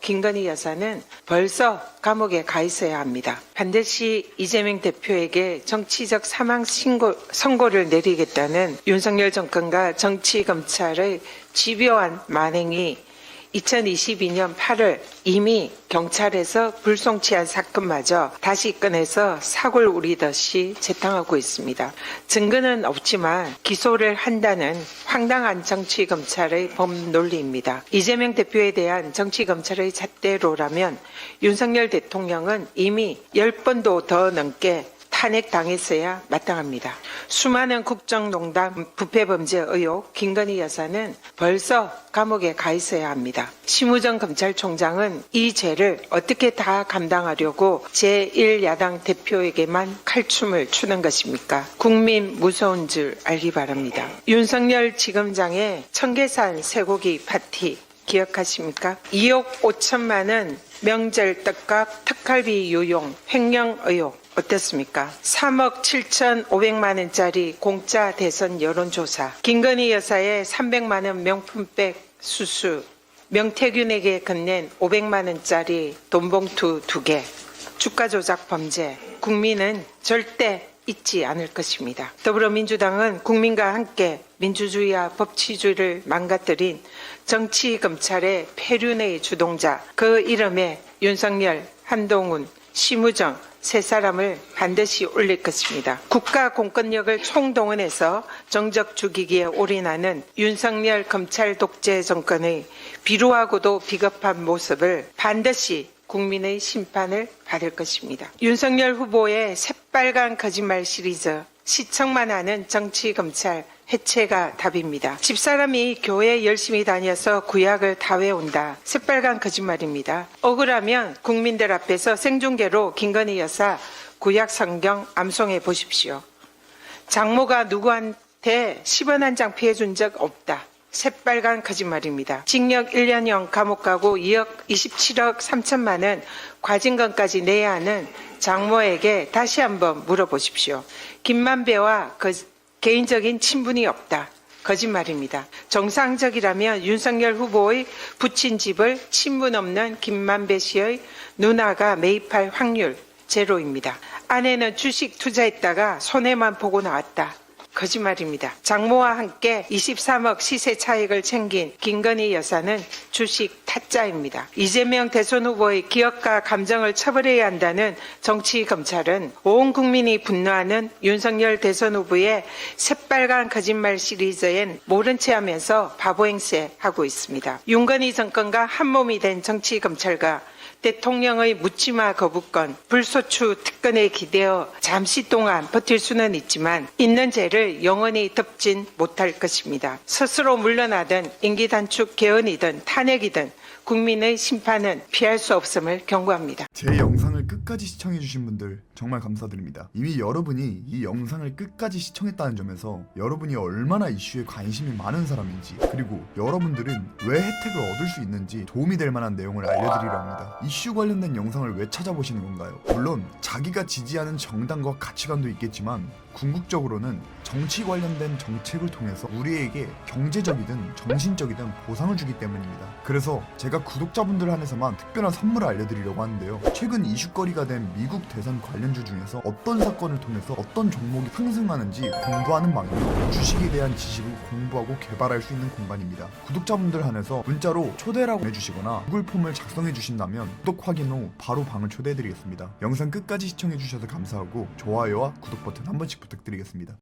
김건희 여사는 벌써 감옥에 가 있어야 합니다. 반드시 이재명 대표에게 정치적 사망 신고, 선고를 내리겠다는 윤석열 정권과 정치 검찰의 집요한 만행이 2022년 8월 이미 경찰에서 불송치한 사건마저 다시 꺼내서 사골 우리듯이 재탕하고 있습니다. 증거는 없지만 기소를 한다는 황당한 정치 검찰의 법논리입니다. 이재명 대표에 대한 정치 검찰의 잣대로라면 윤석열 대통령은 이미 10번도 더 넘게 탄핵 당했어야 마땅합니다. 수많은 국정농단 부패범죄 의혹 김건희 여사는 벌써 감옥에 가 있어야 합니다. 심우정 검찰총장은 이 죄를 어떻게 다 감당하려고 제1야당 대표에게만 칼춤을 추는 것입니까? 국민 무서운 줄 알기 바랍니다. 윤석열 지검장의 청계산 쇠고기 파티 기억하십니까? 2억 5천만 원 명절 떡값 특갈비 유용 횡령 의혹. 어떻습니까? 3억 7천5백만 원짜리 공짜 대선 여론조사. 김건희 여사의 300만 원 명품백 수수. 명태균에게 건넨 500만 원짜리 돈봉투 2개. 주가 조작 범죄. 국민은 절대 잊지 않을 것입니다. 더불어민주당은 국민과 함께 민주주의와 법치주의를 망가뜨린 정치 검찰의 폐륜의 주동자 그 이름에 윤석열, 한동훈, 심우정 세 사람을 반드시 올릴 것입니다. 국가 공권력을 총동원해서 정적 죽이기에 올인하는 윤석열 검찰 독재 정권의 비루하고도 비겁한 모습을 반드시 국민의 심판을 받을 것입니다. 윤석열 후보의 새빨간 거짓말 시리즈 시청만 하는 정치 검찰 해체가 답입니다. 집사람이 교회 열심히 다녀서 구약을 다 외운다. 새빨간 거짓말입니다. 억울하면 국민들 앞에서 생중계로 김건희 여사 구약 성경 암송해 보십시오. 장모가 누구한테 10원 한 장 피해 준 적 없다. 새빨간 거짓말입니다. 징역 1년형 감옥 가고 2억 27억 3천만 원 과징금까지 내야 하는 장모에게 다시 한번 물어보십시오. 김만배와 그 개인적인 친분이 없다. 거짓말입니다. 정상적이라면 윤석열 후보의 부친 집을 친분 없는 김만배 씨의 누나가 매입할 확률 제로입니다. 아내는 주식 투자했다가 손해만 보고 나왔다. 거짓말입니다. 장모와 함께 23억 시세 차익을 챙긴 김건희 여사는 주식 타짜입니다. 이재명 대선 후보의 기억과 감정을 처벌해야 한다는 정치 검찰은 온 국민이 분노하는 윤석열 대선 후보의 새빨간 거짓말 시리즈엔 모른 체 하면서 바보 행세 하고 있습니다. 윤건희 정권과 한몸이 된 정치 검찰과 대통령의 묻지마 거부권, 불소추 특권에 기대어 잠시 동안 버틸 수는 있지만 있는 죄를 영원히 덮진 못할 것입니다. 스스로 물러나든 임기 단축 개헌이든 탄핵이든 국민의 심판은 피할 수 없음을 경고합니다. 제 영상을 끝까지 시청해주신 분들 정말 감사드립니다. 이미 여러분이 이 영상을 끝까지 시청했다는 점에서 여러분이 얼마나 이슈에 관심이 많은 사람인지 그리고 여러분들은 왜 혜택을 얻을 수 있는지 도움이 될 만한 내용을 알려드리려 합니다. 이슈 관련된 영상을 왜 찾아보시는 건가요? 물론 자기가 지지하는 정당과 가치관도 있겠지만 궁극적으로는 정치 관련된 정책을 통해서 우리에게 경제적이든 정신적이든 보상을 주기 때문입니다. 그래서 제가 구독자분들 한해서만 특별한 선물을 알려드리려고 하는데요. 최근 이슈거리가 된 미국 대선 관련주 중에서 어떤 사건을 통해서 어떤 종목이 상승하는지 공부하는 방향으로 주식에 대한 지식을 공부하고 개발할 수 있는 공간입니다. 구독자분들 한해서 문자로 초대라고 해주시거나 구글 폼을 작성해 주신다면 구독 확인 후 바로 방을 초대해 드리겠습니다. 영상 끝까지 시청해 주셔서 감사하고 좋아요와 구독 버튼 한 번씩 부탁드리겠습니다.